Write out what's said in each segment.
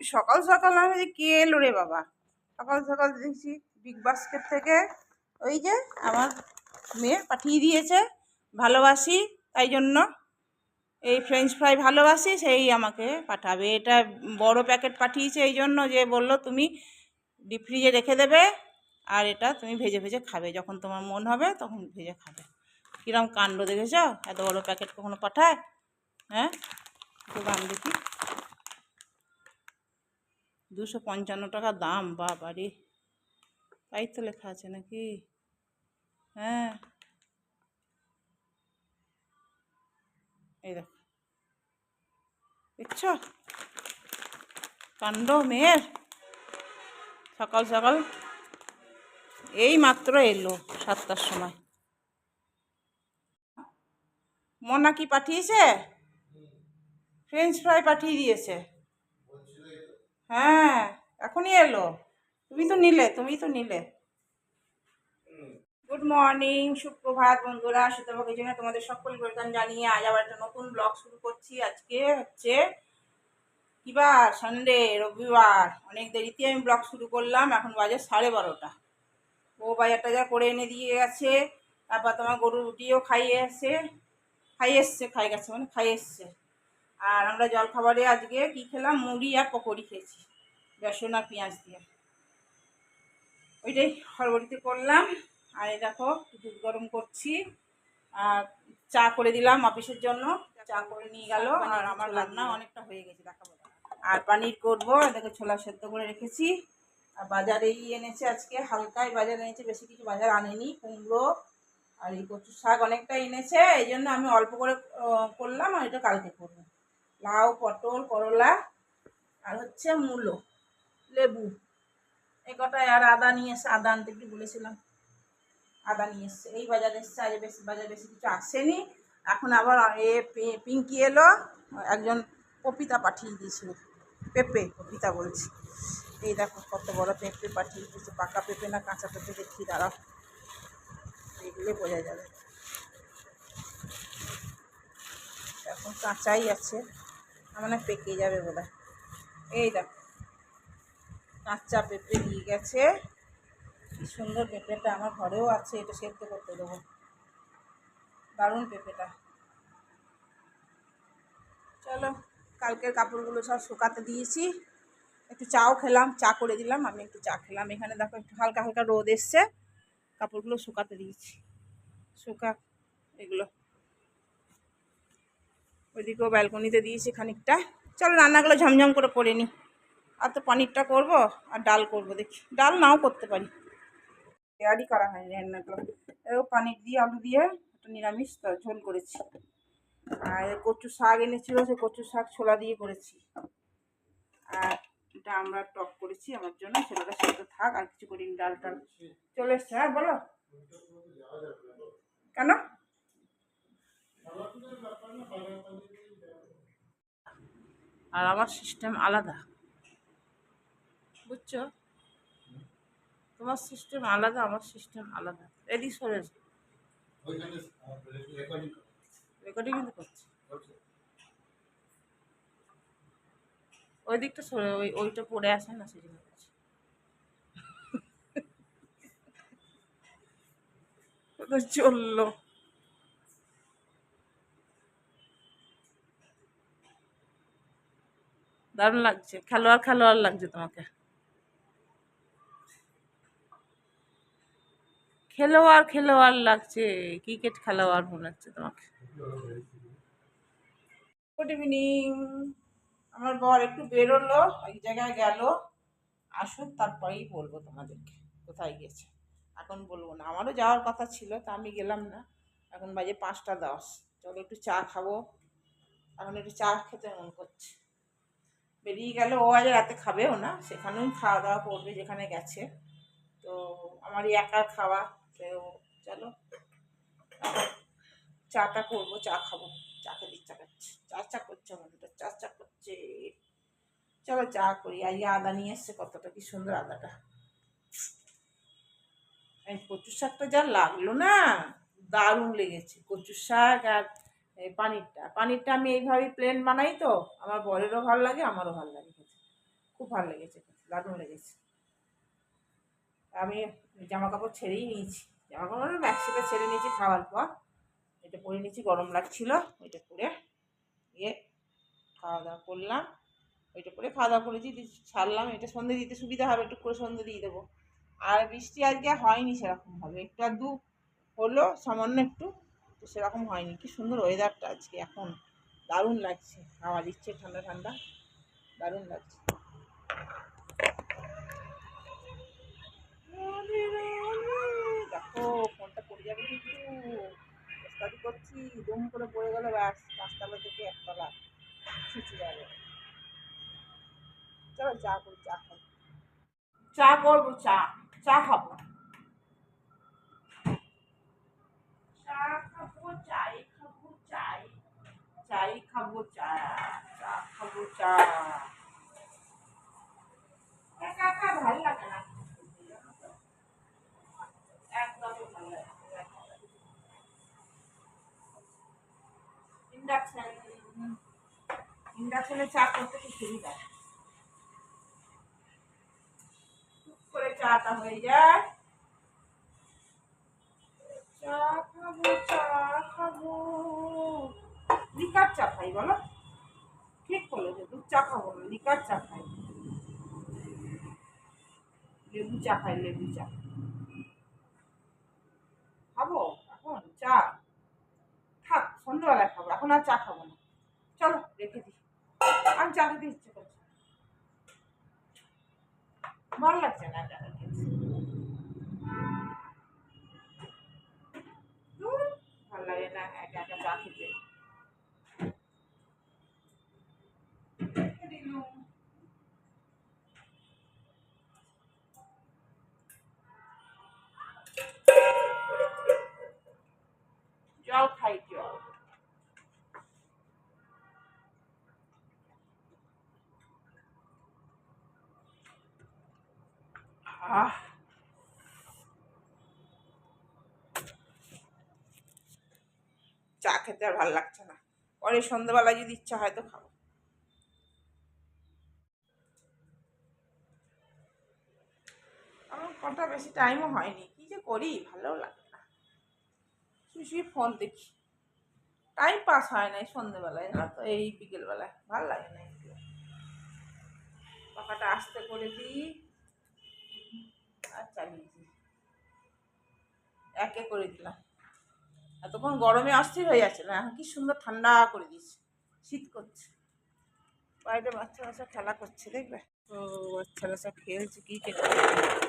সকাল সকাল আমি যে কে এলো রে বাবা? সকাল সকাল দেখছি বিগ বাস্কেট থেকে ওই যে আমার মেয়ে পাঠিয়ে দিয়েছে, ভালোবাসি তাই জন্য। এই ফ্রেঞ্চ ফ্রাই ভালোবাসি, সেই আমাকে পাঠাবে। এটা বড় প্যাকেট পাঠিয়েছে এই জন্য যে বলল তুমি ডিপ ফ্রিজে রেখে দেবে আর এটা তুমি ভেজে ভেজে খাবে। যখন তোমার মন হবে তখন ভেজে খাবে। কীরকম কাণ্ড দেখেছ? এত বড় প্যাকেট কখনো পাঠায়? হ্যাঁ? একটু দাম দেখি। দুশো পঞ্চান্ন টাকা দাম, বাবারে। তাই তো লেখা আছে নাকি? হ্যাঁ। এই দেখ। দেখছ? কাণ্ড মেয়ের। সকাল সকাল এই মাত্র এলো সাতটার সময়। মনা কি পাঠিয়েছে? ফ্রেঞ্চ ফ্রাই পাঠিয়ে দিয়েছে। হ্যাঁ এখনই এলো। তুমি তো নিলে, তুমি তো নিলে। গুড মর্নিং সুপ্রভাত বন্ধুরা, সুতরাং জন্য তোমাদের সকল ওয়েলকাম জানিয়ে আজ আবার একটা নতুন ব্লগ শুরু করছি। আজকে হচ্ছে কিবার সানডে রবিবার। অনেক দেরিতে আমি ব্লগ শুরু করলাম, এখন বাজে সাড়ে বারোটা। ও বাজার টাজার করে এনে দিয়ে গেছে, তারপর তোমার গরু রুটিও খাইয়ে এসছে খাইয়ে এসছে, খাই গেছে মানে খাইয়ে এসছে। আর আমরা জলখাবারে আজকে কি খেলাম? মুড়ি আর পকোড়ি খেয়েছি। বেসন আর পেঁয়াজ দিয়ে। ওইটাই হরবড়িতে করলাম। আর এই দেখো দুধ গরম করছি। আর চা করে দিলাম অফিসের জন্য। চা করে নিয়ে গেল। আর আমার রান্না অনেকটা হয়ে গেছে দেখাবো। আর পানির করব। দেখো ছোলা সেদ্ধ করে রেখেছি। আর বাজারেই এনেছে আজকে হালকাই বাজার এনেছে বেশি কিছু বাজার আনেনি কুমড়ো আর এই কচু শাক অনেকটা এনেছে। এই জন্য আমি অল্প করে করলাম আর এটা কালকে করব। লাউ, পটল, করলা আর হচ্ছে মূলো, লেবু। এই কটায় আর আদা নিয়ে এসে, আদা আনতে একটু বলেছিলাম। আদা নিয়ে এসছে। এই বাজারে এসছে, আজ বেশি, বাজার বেশি কিছু আসেনি। এখন আবার এ পিঙ্কি এলো, একজন পপিতা পাঠিয়ে দিয়েছিল। পেঁপে পপিতা বলছি। এই দেখো কত বড় পেঁপে পাঠিয়ে দিয়েছে, পাকা পেঁপে না কাঁচা পেঁপে দেখি দাঁড়াও। দেখলে বোঝা যাবে। এখন কাঁচাই আছে। মানে পেকে যাবে বোধ এই দেখো, কাঁচা পেঁপে দিয়ে গেছে। সুন্দর পেঁপেটা আমার ঘরেও আছে, এটা সেদ্ধ করতে দেবো। দারুণ পেঁপেটা। চলো, কালকের কাপড়গুলো সব শুকাতে দিয়েছি। একটু চাও খেলাম, চা করে দিলাম, আমি একটু চা খেলাম। এখানে দেখো একটু হালকা হালকা রোদ এসছে। কাপড়গুলো শুকাতে দিয়েছি। শুকা, এগুলো। ওইদিকেও ব্যালকনিতে দিয়েছি খানিকটা। চলো রান্নাগুলো ঝমঝম করে করে নিই আর তো পনিরটা করব আর ডাল করব দেখি। ডাল নাও করতে পারি। তৈরি করা হয়নি রান্নাগুলো। এও পানির দিয়ে, আলু দিয়ে একটা নিরামিষ ঝোল করেছি। আর কচু শাক এনেছিল, সে কচু শাক ছোলা দিয়ে করেছি। আর এটা আমরা টক করেছি আমার জন্য ছেলেটা সেটা থাক, আর কিছু করিনি ডাল টাল চলে এসছে হ্যাঁ বলো। কেন? আর আমার সিস্টেম আলাদা। বুঝছ? তোমার সিস্টেম আলাদা, আমার সিস্টেম আলাদা। এদিক সরে। রেকর্ডিং কিন্তু করছি। ওই দিকটা সরে, ওই, ওইটা পড়ে আসে না, সেই জন্য। চলল। দারুণ লাগছে। খেলোয়াড় খেলোয়াড় লাগছে তোমাকে। খেলোয়াড় খেলোয়াড় লাগছে। ক্রিকেট খেলোয়াড় মনে হচ্ছে তোমাকে। গুড ইভিনিং আমার বর একটু বেরোলো এক জায়গায় গেল। আসুক, তারপরেই বলব তোমাদেরকে, কোথায় গেছে। এখন বলব না। আমারও যাওয়ার কথা ছিল, তা আমি গেলাম না। এখন বাজে পাঁচটা দশ। চলো একটু চা খাব। এখন একটু চা খেতে মন করছে। বেরিয়ে গেল, ও আজ রাতে খাবেও না, সেখানেই খাওয়া দাওয়া করবে যেখানে গেছে। তো আমারই একার খাওয়া, তো চলো, চাটা করব, চা খাব চা খেতে ইচ্ছা করছে চা চা করছে মনটা চা চা করছে। চলো চা করি আজকে আদা নিয়ে এসছে, কতটা কি সুন্দর আদাটা। এই কচু শাকটা যা লাগল না, দারুণ লেগেছে কচু শাক আর এই পানিরটা। পানিরটা আমি এইভাবেই প্লেন বানাই তো, আমার বরেরও ভালো লাগে, আমারও ভালো লাগে খেতে। খুব ভালো লেগেছে দারুণ লেগেছে। আমি জামা কাপড় ছেড়েই নিয়েছি। জামা কাপড় ম্যাক্সিটা ছেড়ে নিয়েছি খাওয়ার পর। এটা পরে নিয়েছি, গরম লাগছিল, ওইটা পরে গিয়ে খাওয়া দাওয়া করলাম। ওইটা পরে খাওয়া দাওয়া করেছি ছাড়লাম। এটা সন্ধে দিতে সুবিধা হবে, একটু করে সন্ধে দিয়ে দেবো। আর বৃষ্টি আজকে হয়নি সেরকমভাবে। একটু আর দু হলো, সামান্য একটু। তো সেরকম হয়নি। কি সুন্দর ওয়েদারটা আজকে, এখন দারুণ লাগছে। হাওয়া দিচ্ছে, ঠান্ডা ঠান্ডা। দারুণ লাগছে। দেখো, ফোনটা পড়ে যাবে কিন্তু। ওস্তাদি করছি, দম করে পড়ে গেলে, ব্যাস। পাঁচতলা থেকে একতলা ছিচে যাবে। চলো চা করি, চা খাব। চা করব, চা। চা খাব চা খাব চাই খাব চাই চাই খাব চা চা খাব চা একা একা ভালো লাগে না একদমই ভালো লাগে না। ইন্ডাকশন ইন্ডাকশনে চা করতে খুব সুবিধা টুক করে চাটা হয়ে যায় লিকার চা খাই বলো? ঠিক বলেছ, দুধ চা খাব না লিকার চা খাই লেবু চা খাই লেবু চা। খাব? এখন চা। থাক, সন্ধ্যেবেলায় খাব, এখন আর চা খাব না। চলো, রেখে দিই। আমি চা খেতে ইচ্ছে করছে ভালো লাগছে না চা খেতে। ভালো লাগে না, একা একা চা খেতে রেখে দিলুম। জল খাই জল আহ চা খেতে আর ভালো লাগছে না। পরে সন্ধ্যাবেলা যদি ইচ্ছা হয় তো খাব। আমার কটা বেশি টাইমও হয়নি। কি যে করি? ভালো লাগে না। শুয়ে ফোন দেখি। টাইম পাস হয় না এই সন্ধ্যেবেলায়। না তো এই বিকেলবেলায়। ভালো লাগে না একটু পাখাটা আস্তে করে দিই। আর চালিয়ে দিই। একে করে দিলাম। এতক্ষণ গরমে অস্থির হয়ে যাচ্ছে না, এখন কি সুন্দর ঠান্ডা করে দিচ্ছে শীত করছে। বাইরে বাচ্চা বাচ্চা খেলা করছে, দেখবে? ও বাচ্চারা সব খেলছে কি খেলছে।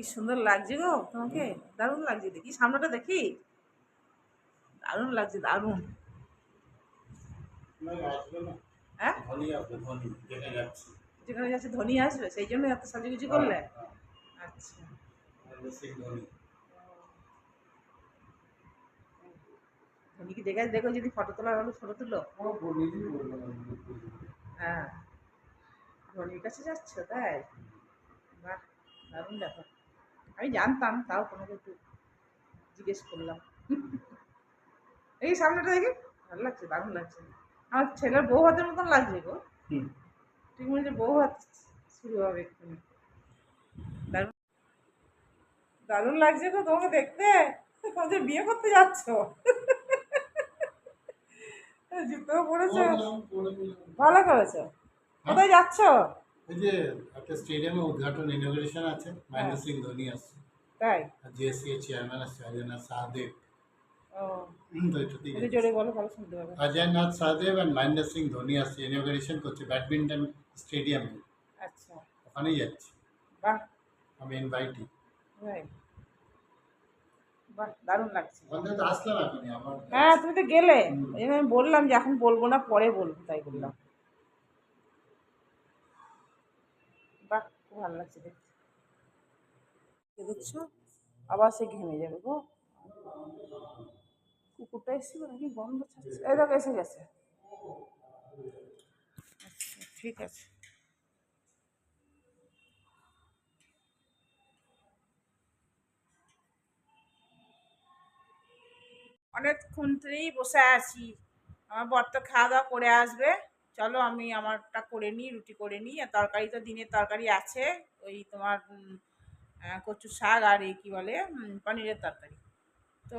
কি সুন্দর লাগছে গো তোমাকে? দারুণ লাগছে দেখি সামনেটা দেখি। দারুণ লাগছে দারুণ। হ্যাঁ? যেখানে যাচ্ছে। ধনী আসবে সেই জন্য এত সাজুগুজু করলে? আচ্ছা। ধনীকে দেখে দেখো যদি ফটো তোলার হলো ফটো তুলো। হ্যাঁ। ধনীর কাছে যাচ্ছ তাই? বাহ দারুণ ব্যাপার। আমি জানতাম তাও তোমাকে একটু জিজ্ঞেস করলাম। এই সামনেটা দেখি ভালো লাগছে দারুণ লাগছে। আমার ছেলের বউ হাতের মতন লাগছে গো। ঠিক হচ্ছে বউ হাত শুরু হবে এক্ষুনি। দারুণ দারুণ লাগছে গো তোমাকে দেখতে। তোমাকে বিয়ে করতে যাচ্ছ। জুতো পরেছো। ভালো করেছ। কোথায় যাচ্ছ? এই যে একটা স্টেডিয়ামে উদ্ঘাটন ইনোগ্রেশন আছে মহেন্দ্র সিং ধোনি আসছে। তাই? জিএসসি এর চেয়ারম্যান আসছে অজয়নাথ সাহাদেব। অজয়নাথ সাহাদেব অ্যান্ড মহেন্দ্র সিং ধোনি আসছে ইনোগ্রেশন করছে ব্যাডমিন্টন স্টেডিয়ামে। আচ্ছা। ওখানেই যাচ্ছি। বাহ। আমি ইনভাইটি বাহ দারুণ লাগছে। আসলাম আমার হ্যাঁ তুমি তো গেলে। আমি বললাম যে এখন বলব না পরে বলব তাই বললাম বাহ খুব ভালো লাগছে দেখতে। দেখছ? আবার সে ঘেমে যাবে গো। কুকুরটা এসেছিল নাকি? গন্ধ ছাড়ছে। এই দেখো, এসে গেছে। আচ্ছা ঠিক আছে। অনেকক্ষণ ধরেই বসে আছি। আমার বর তো খাওয়া দাওয়া করে আসবে। চলো আমি আমারটা করে নিই, রুটি করে নিই। আর তরকারি তো দিনের তরকারি আছে, ওই তোমার কচু শাক আর এই কী বলে পনিরের তরকারি। তো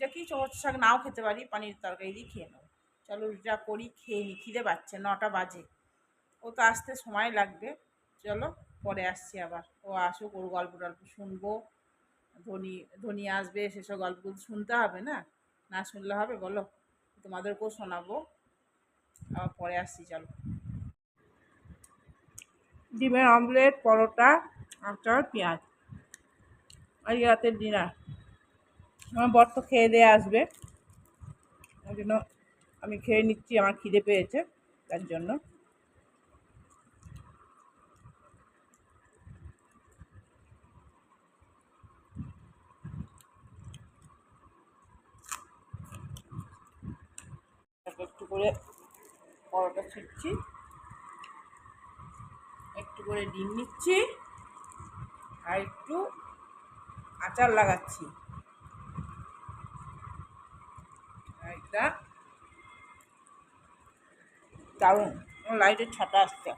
দেখি কচু শাক নাও খেতে পারি পনির তরকারি দিয়ে খেয়ে নেব। চলো রুটিটা করি, খেয়ে নিই, খিদে পাচ্ছে, নটা বাজে। ও তো আসতে সময় লাগবে। চলো, পরে আসছি আবার। ও আসুক, ওর গল্প টল্প শুনব। ধনী ধনী আসবে, সেসব গল্পগুলো শুনতে হবে না? না শুনলে হবে, বলো। তোমাদেরকেও শোনাবো। আবার পরে আসছি, চলো। ডিমের অমলেট, পরোটা, আচার, পেঁয়াজ। আর রাতের ডিনার আমার বর তো খেয়ে দিয়ে আসবে। ওই জন্য আমি খেয়ে নিচ্ছি, আমার খিদে পেয়েছে, তার জন্য। একটু করে পরোটা ছিটছি। একটু করে ডিম নিচ্ছি আর একটু আচার লাগাচ্ছি। আর দারুণ লাইটের ছাটা আসছে।